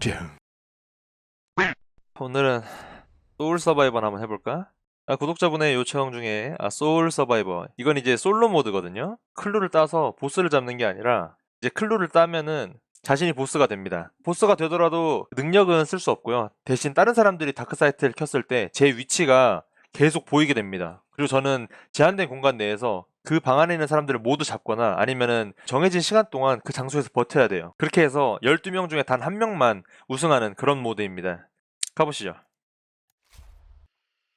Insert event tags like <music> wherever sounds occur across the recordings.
역제흥 오늘은 소울 서바이벌 한번 해볼까? 아, 구독자분의 요청 중에 아, 소울 서바이벌. 이건 이제 솔로 모드거든요. 클루를 따서 보스를 잡는 게 아니라 이제 클루를 따면은 자신이 보스가 됩니다. 보스가 되더라도 능력은 쓸 수 없고요. 대신 다른 사람들이 다크사이트를 켰을 때 제 위치가 계속 보이게 됩니다. 그리고 저는 제한된 공간 내에서 그 방 안에 있는 사람들을 모두 잡거나 아니면은 정해진 시간 동안 그 장소에서 버텨야 돼요. 그렇게 해서 12명 중에 단 한 명만 우승하는 그런 모드입니다. 가보시죠.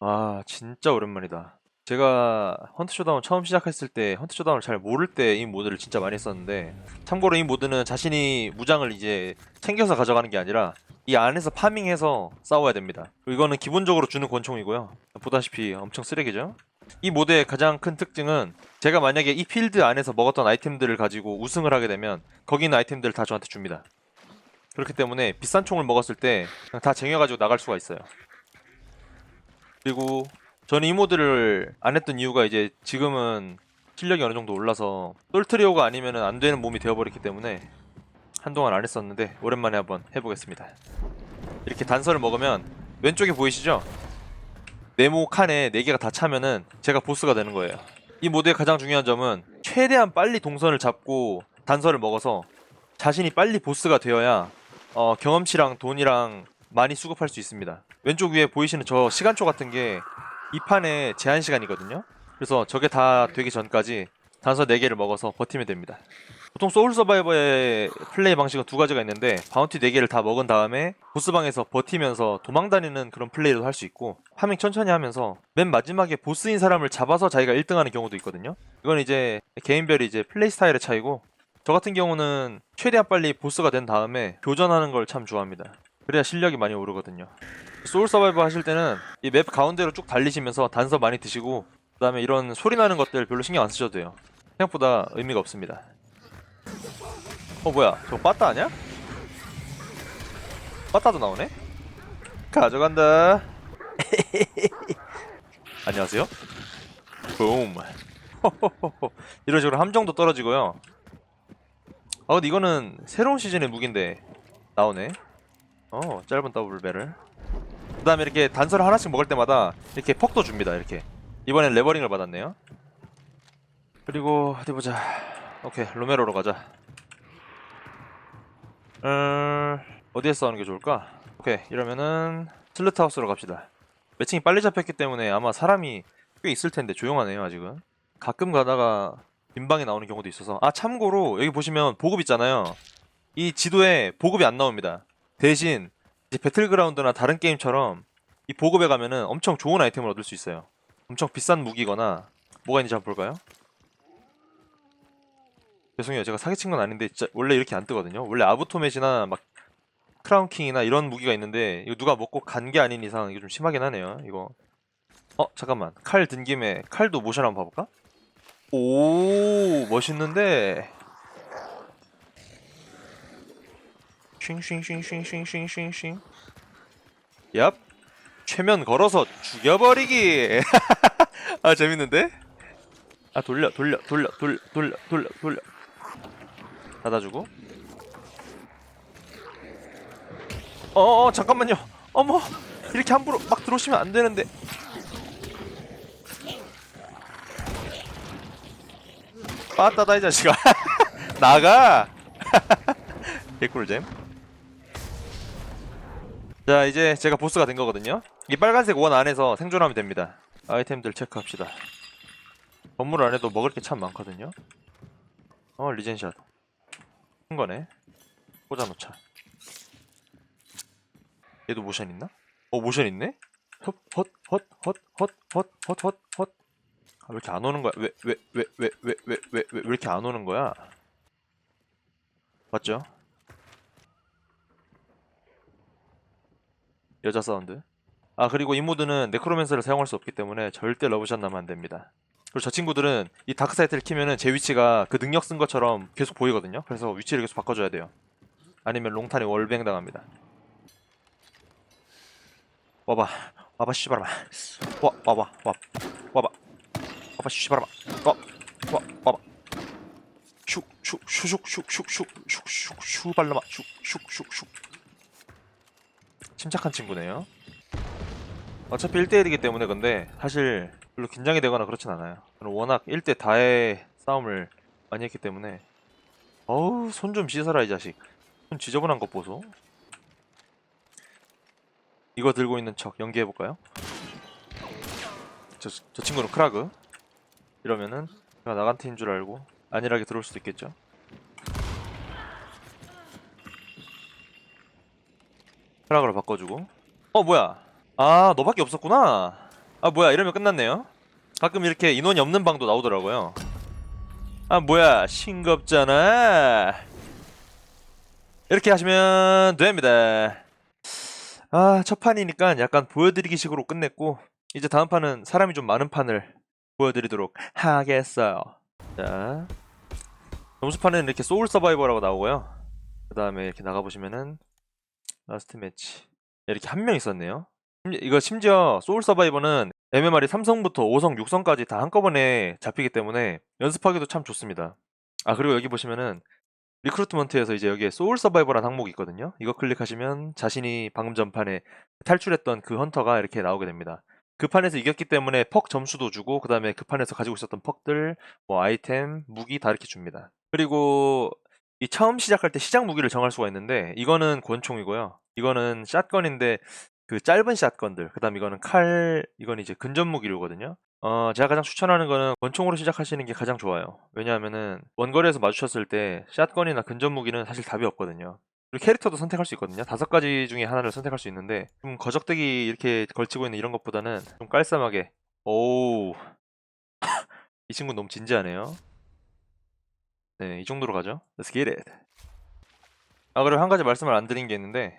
아 진짜 오랜만이다. 제가 헌트 쇼다운 처음 시작했을 때 헌트 쇼다운을 잘 모를 때 이 모드를 진짜 많이 했었는데 참고로 이 모드는 자신이 무장을 이제 챙겨서 가져가는 게 아니라 이 안에서 파밍해서 싸워야 됩니다. 이거는 기본적으로 주는 권총이고요. 보다시피 엄청 쓰레기죠. 이 모드의 가장 큰 특징은 제가 만약에 이 필드 안에서 먹었던 아이템들을 가지고 우승을 하게 되면 거기 있는 아이템들을 다 저한테 줍니다. 그렇기 때문에 비싼 총을 먹었을 때 다 쟁여가지고 나갈 수가 있어요. 그리고 저는 이 모드를 안 했던 이유가 이제 지금은 실력이 어느 정도 올라서 솔트리오가 아니면 안 되는 몸이 되어버렸기 때문에 한동안 안 했었는데 오랜만에 한번 해보겠습니다. 이렇게 단서를 먹으면 왼쪽에 보이시죠? 네모 칸에 4개가 다 차면은 제가 보스가 되는 거예요. 이 모드의 가장 중요한 점은 최대한 빨리 동선을 잡고 단서를 먹어서 자신이 빨리 보스가 되어야 어, 경험치랑 돈이랑 많이 수급할 수 있습니다. 왼쪽 위에 보이시는 저 시간초 같은 게 이 판의 제한 시간이거든요. 그래서 저게 다 되기 전까지 단서 4개를 먹어서 버티면 됩니다. 보통 소울 서바이버의 플레이 방식은 두 가지가 있는데 바운티 4개를 다 먹은 다음에 보스방에서 버티면서 도망다니는 그런 플레이도 할 수 있고 파밍 천천히 하면서 맨 마지막에 보스인 사람을 잡아서 자기가 1등하는 경우도 있거든요. 이건 이제 개인별이 이제 플레이 스타일의 차이고 저 같은 경우는 최대한 빨리 보스가 된 다음에 교전하는 걸 참 좋아합니다. 그래야 실력이 많이 오르거든요. 소울 서바이버 하실 때는 이 맵 가운데로 쭉 달리시면서 단서 많이 드시고 그 다음에 이런 소리 나는 것들 별로 신경 안 쓰셔도 돼요. 생각보다 의미가 없습니다. 어 뭐야? 저거 빠따 아니야? 빠따도 나오네? 가져간다. <laughs> 안녕하세요. 붐. 이런 식으로 함정도 떨어지고요. 아 근데 이거는 새로운 시즌의 무기인데 나오네. 어 짧은 더블 배를 그 다음에 이렇게 단서를 하나씩 먹을 때마다 이렇게 퍽도 줍니다 이렇게. 이번엔 레버링을 받았네요. 그리고 어디 보자 오케이 로메로로 가자. 음... 어디에 싸우는 게 좋을까? 오케이 이러면은 슬루트하우스로 갑시다. 매칭이 빨리 잡혔기 때문에 아마 사람이 꽤 있을 텐데 조용하네요 아직은. 가끔 가다가 빈방에 나오는 경우도 있어서. 아 참고로 여기 보시면 보급 있잖아요. 이 지도에 보급이 안 나옵니다. 대신 이제 배틀그라운드나 다른 게임처럼 이 보급에 가면은 엄청 좋은 아이템을 얻을 수 있어요. 엄청 비싼 무기거나 뭐가 있는지 한번 볼까요? 죄송해요. 제가 사기친 건 아닌데 진짜 원래 이렇게 안 뜨거든요. 원래 아부토맷이나 막 크라운킹이나 이런 무기가 있는데 이거 누가 먹고 간 게 아닌 이상 이거 좀 심하긴 하네요 이거. 어 잠깐만. 칼 든 김에 칼도 모션 한번 봐볼까? 오 멋있는데. 쉥쉥쉥쉥쉥쉥쉥쉥 얍. 최면 걸어서 죽여버리기. <laughs> 아 재밌는데? 아 돌려 돌려 돌려 돌려 돌려 돌려 돌려 닫아주고. 어어 잠깐만요. 어머 이렇게 함부로 막 들어오시면 안 되는데. 빠따다 이 자식아. <laughs> 나가! <laughs> 개꿀잼. 자 이제 제가 보스가 된 거거든요. 이 빨간색 원 안에서 생존하면 됩니다. 아이템들 체크합시다. 건물 안에도 먹을 게 참 많거든요. 어 리젠샷 큰 거네 꽂아놓자 얘도 모션 있나? 어 모션 있네? 헛 헛 헛 헛 헛 헛 헛 헛 헛 아, 왜 이렇게 안 오는 거야? 왜왜 왜 왜 왜 왜 왜 왜 이렇게 안 오는 거야? 맞죠? 여자 사운드 아 그리고 이 모드는 네크로맨서를 사용할 수 없기 때문에 절대 러브샷 나면 안 됩니다 그리고 저 친구들은 이 다크사이트를 키면은 제 위치가 그 능력 쓴 것처럼 계속 보이거든요 그래서 위치를 계속 바꿔줘야 돼요 아니면 롱탄에 월뱅 당합니다 와봐 와봐 씨발아 와 와봐 와 와봐 와봐 씨발아 와 와, 와봐 슉슉슉슉슉슉슉슉슉 발라마 슉슉슉슉 침착한 친구네요. 어차피 1대1이기 때문에 근데 사실 별로 긴장이 되거나 그렇진 않아요. 워낙 1대 다의 싸움을 많이 했기 때문에 어우 손 좀 씻어라 이 자식. 손 지저분한 것 보소. 이거 들고 있는 척 연기해볼까요? 저, 저 친구는 크라그. 이러면은 제가 나간 팀인 줄 알고 안일하게 들어올 수도 있겠죠. 크라그로 바꿔주고. 어 뭐야? 아 너밖에 없었구나. 아 뭐야 이러면 끝났네요. 가끔 이렇게 인원이 없는 방도 나오더라고요. 아 뭐야 싱겁잖아. 이렇게 하시면 됩니다. 아 첫 판이니까 약간 보여드리기 식으로 끝냈고 이제 다음 판은 사람이 좀 많은 판을 보여드리도록 하겠어요. 자 점수판에는 이렇게 소울 서바이버라고 나오고요. 그 다음에 이렇게 나가보시면은 라스트 매치 이렇게 한 명 있었네요. 이거 심지어 소울 서바이버는 MMR이 3성부터 5성, 6성까지 다 한꺼번에 잡히기 때문에 연습하기도 참 좋습니다. 아 그리고 여기 보시면은 리크루트먼트에서 이제 여기에 소울 서바이버라는 항목이 있거든요. 이거 클릭하시면 자신이 방금 전 판에 탈출했던 그 헌터가 이렇게 나오게 됩니다. 그 판에서 이겼기 때문에 퍽 점수도 주고 그 다음에 그 판에서 가지고 있었던 퍽들, 뭐 아이템, 무기 다 이렇게 줍니다. 그리고 이 처음 시작할 때 시작 무기를 정할 수가 있는데 이거는 권총이고요. 이거는 샷건인데 그 짧은 샷건들, 그다음 이거는 칼, 이건 이제 근접 무기류거든요. 어, 제가 가장 추천하는 거는 권총으로 시작하시는 게 가장 좋아요. 왜냐하면은 원거리에서 마주쳤을 때 샷건이나 근접 무기는 사실 답이 없거든요. 그리고 캐릭터도 선택할 수 있거든요. 다섯 가지 중에 하나를 선택할 수 있는데 좀 거적대기 이렇게 걸치고 있는 이런 것보다는 좀 깔쌈하게 오우 <laughs> 이 친구 너무 진지하네요. 네, 이 정도로 가죠. Let's get it. 아, 그리고 한 가지 말씀을 안 드린 게 있는데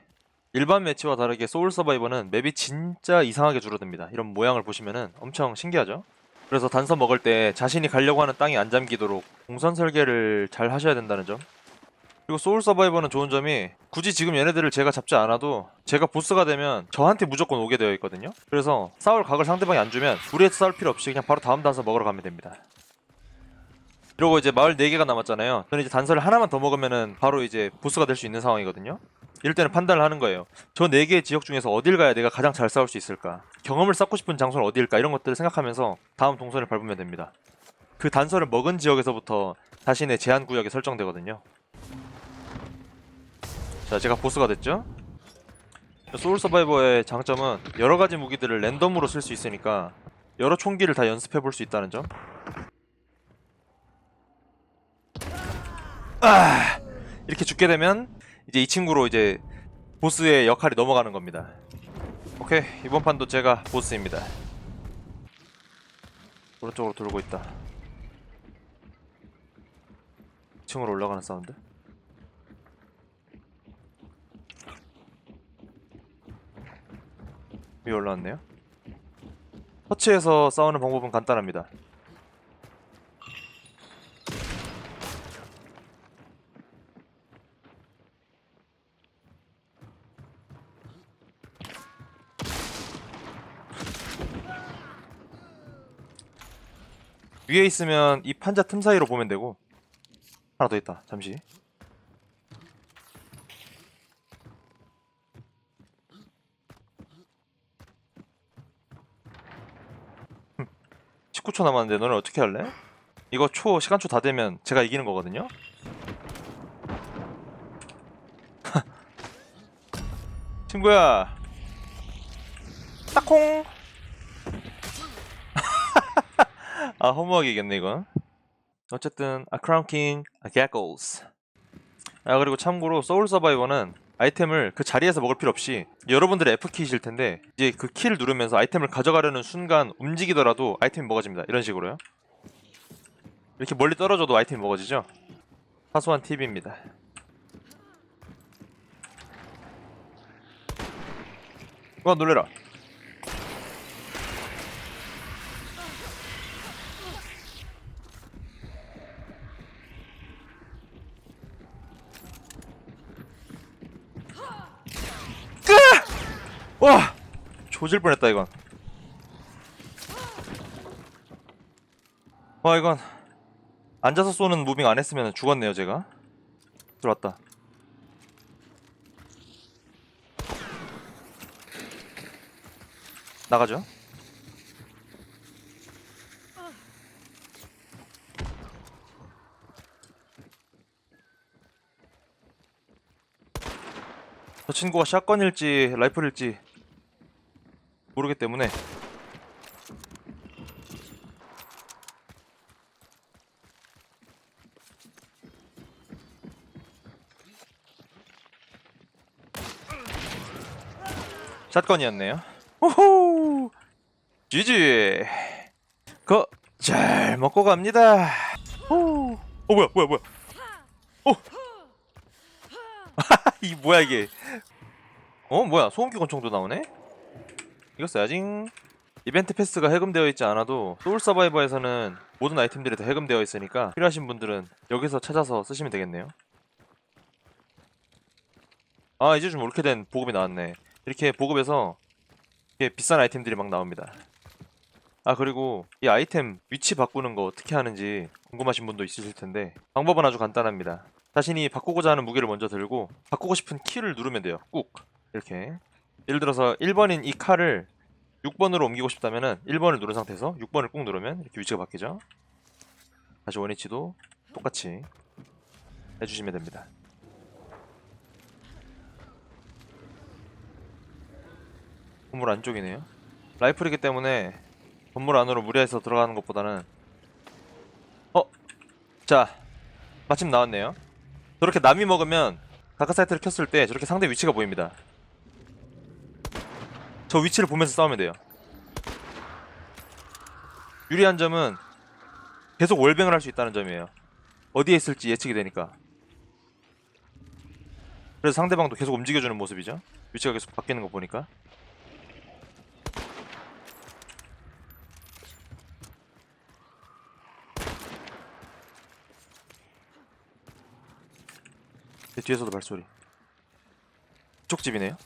일반 매치와 다르게 소울 서바이버는 맵이 진짜 이상하게 줄어듭니다. 이런 모양을 보시면은 엄청 신기하죠? 그래서 단서 먹을 때 자신이 가려고 하는 땅이 안 잠기도록 동선 설계를 잘 하셔야 된다는 점. 그리고 소울 서바이버는 좋은 점이 굳이 지금 얘네들을 제가 잡지 않아도 제가 보스가 되면 저한테 무조건 오게 되어 있거든요. 그래서 싸울 각을 상대방이 안 주면 무리해서 싸울 필요 없이 그냥 바로 다음 단서 먹으러 가면 됩니다. 이러고 이제 마을 4개가 남았잖아요. 저는 이제 단서를 하나만 더 먹으면은 바로 이제 보스가 될 수 있는 상황이거든요. 이럴 때는 판단을 하는 거예요. 저 4개의 지역 중에서 어딜 가야 내가 가장 잘 싸울 수 있을까? 경험을 쌓고 싶은 장소는 어디일까? 이런 것들을 생각하면서 다음 동선을 밟으면 됩니다. 그 단서를 먹은 지역에서부터 자신의 제한 구역이 설정되거든요. 자, 제가 보스가 됐죠? 소울 서바이버의 장점은 여러 가지 무기들을 랜덤으로 쓸 수 있으니까 여러 총기를 다 연습해 볼 수 있다는 점. 아, 이렇게 죽게 되면 이제 이 친구로 이제 보스의 역할이 넘어가는 겁니다. 오케이 이번 판도 제가 보스입니다. 오른쪽으로 돌고 있다. 2층으로 올라가는 사운드. 위에 올라왔네요. 터치해서 싸우는 방법은 간단합니다. 위에 있으면 이 판자 틈 사이로 보면 되고 하나 더 있다. 잠시. 흠, 19초 남았는데 너네 어떻게 할래? 이거 초 시간초 다 되면 제가 이기는 거거든요. <laughs> 친구야. 딱콩. 아 허무하게겠네 이건. 어쨌든 아 크라운킹 아 개걸스 아 그리고 참고로 소울 서바이버는 아이템을 그 자리에서 먹을 필요 없이 여러분들의 F키이실 텐데 이제 그 키를 누르면서 아이템을 가져가려는 순간 움직이더라도 아이템이 먹어집니다. 이런 식으로요. 이렇게 멀리 떨어져도 아이템이 먹어지죠? 사소한 팁입니다. 와 놀래라 와 조질 뻔했다 이건. 와 이건. 앉아서 쏘는 무빙 안 했으면 죽었네요 제가. 들어왔다. 나가죠. 저 친구가 샷건일지 라이플일지 모르기 때문에 샷건이었네요. 호호 GG 그잘 먹고 갑니다. 호. 어 뭐야 뭐야 뭐야. 어. <laughs> 이 뭐야 이게. 어 뭐야 소음기 권총도 나오네? 이거 써야지. 이벤트 패스가 해금되어 있지 않아도 소울 서바이버에서는 모든 아이템들이 다 해금되어 있으니까 필요하신 분들은 여기서 찾아서 쓰시면 되겠네요. 아 이제 좀 옳게 된 보급이 나왔네. 이렇게 보급에서 이렇게 비싼 아이템들이 막 나옵니다. 아 그리고 이 아이템 위치 바꾸는 거 어떻게 하는지 궁금하신 분도 있으실 텐데 방법은 아주 간단합니다. 자신이 바꾸고자 하는 무기를 먼저 들고 바꾸고 싶은 키를 누르면 돼요. 꾹 이렇게 예를 들어서 1번인 이 칼을 6번으로 옮기고 싶다면은 1번을 누른 상태에서 6번을 꾹 누르면 이렇게 위치가 바뀌죠. 다시 원위치도 똑같이 해주시면 됩니다. 건물 안쪽이네요. 라이플이기 때문에 건물 안으로 무리해서 들어가는 것보다는 어? 자 마침 나왔네요. 저렇게 남이 먹으면 가까 사이트를 켰을 때 저렇게 상대 위치가 보입니다. 저 위치를 보면서 싸우면 돼요. 유리한 점은 계속 월뱅을 할 수 있다는 점이에요. 어디에 있을지 예측이 되니까. 그래서 상대방도 계속 움직여주는 모습이죠. 위치가 계속 바뀌는 거 보니까. 내 뒤에서도 발소리. 이쪽 집이네요.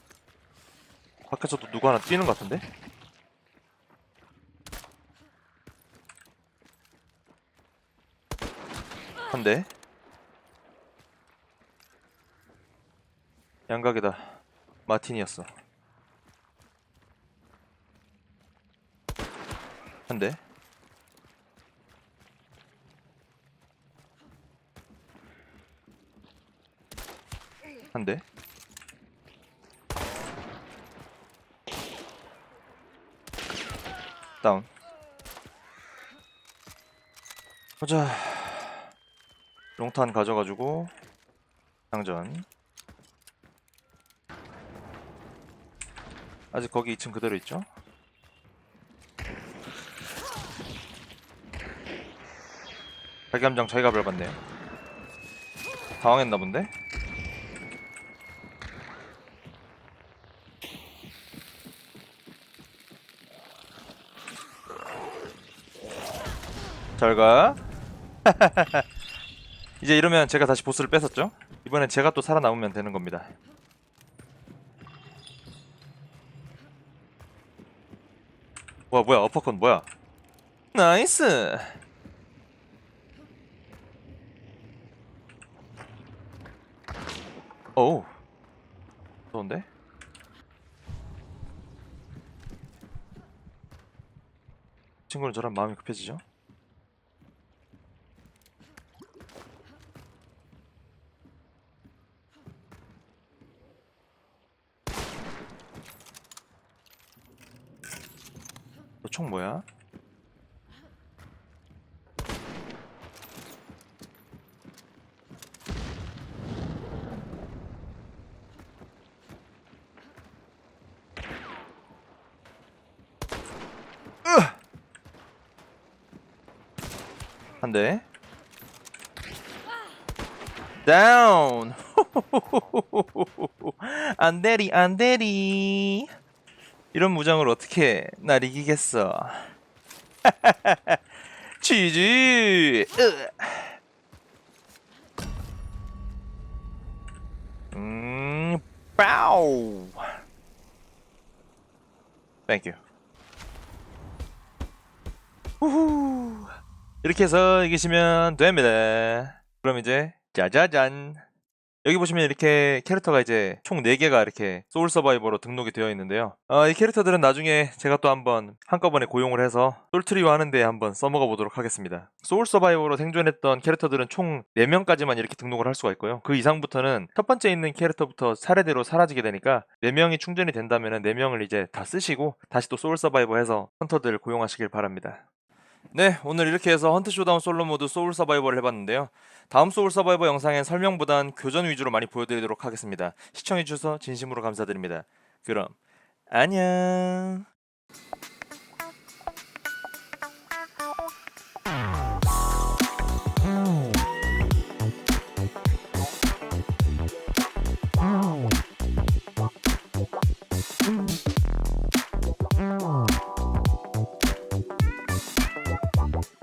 밖에서도 누구 하나 뛰는 것 같은데? 한 대. 양각이다. 마틴이었어. 한 대. 한 대. 다운. 보자. 롱탄 가져가지고 장전. 아직 거기 2층 그대로 있죠? 발감장 자기가 밟았네요. 당황했나 본데? 잘 가. <laughs> 이제 이러면 제가 다시 보스를 뺏었죠? 이번엔 제가 또 살아남으면 되는 겁니다. 와 뭐야 어퍼컷 뭐야? 나이스. 어우. 좋은데? 친구는 저랑 마음이 급해지죠? 너 총 뭐야? 한 대. 다운. <laughs> 안 되리 안 되리. 이런 무장을 어떻게 날 이기겠어? <laughs> 치즈. 음, 빠우. 땡큐. 후후. 이렇게 해서 이기시면 됩니다. 그럼 이제 짜자잔. 여기 보시면 이렇게 캐릭터가 이제 총 4개가 이렇게 소울 서바이버로 등록이 되어 있는데요. 어, 이 캐릭터들은 나중에 제가 또 한번 한꺼번에 고용을 해서 솔트리오 하는데 한번 써먹어 보도록 하겠습니다. 소울 서바이버로 생존했던 캐릭터들은 총 4명까지만 이렇게 등록을 할 수가 있고요. 그 이상부터는 첫 번째 있는 캐릭터부터 차례대로 사라지게 되니까 4명이 충전이 된다면 4명을 이제 다 쓰시고 다시 또 소울 서바이버 해서 헌터들 고용하시길 바랍니다. 네, 오늘 이렇게 해서 헌트 쇼다운 솔로 모드 소울 서바이버를 해봤는데요. 다음 소울 서바이버 영상엔 설명보단 교전 위주로 많이 보여드리도록 하겠습니다. 시청해주셔서 진심으로 감사드립니다. 그럼 안녕.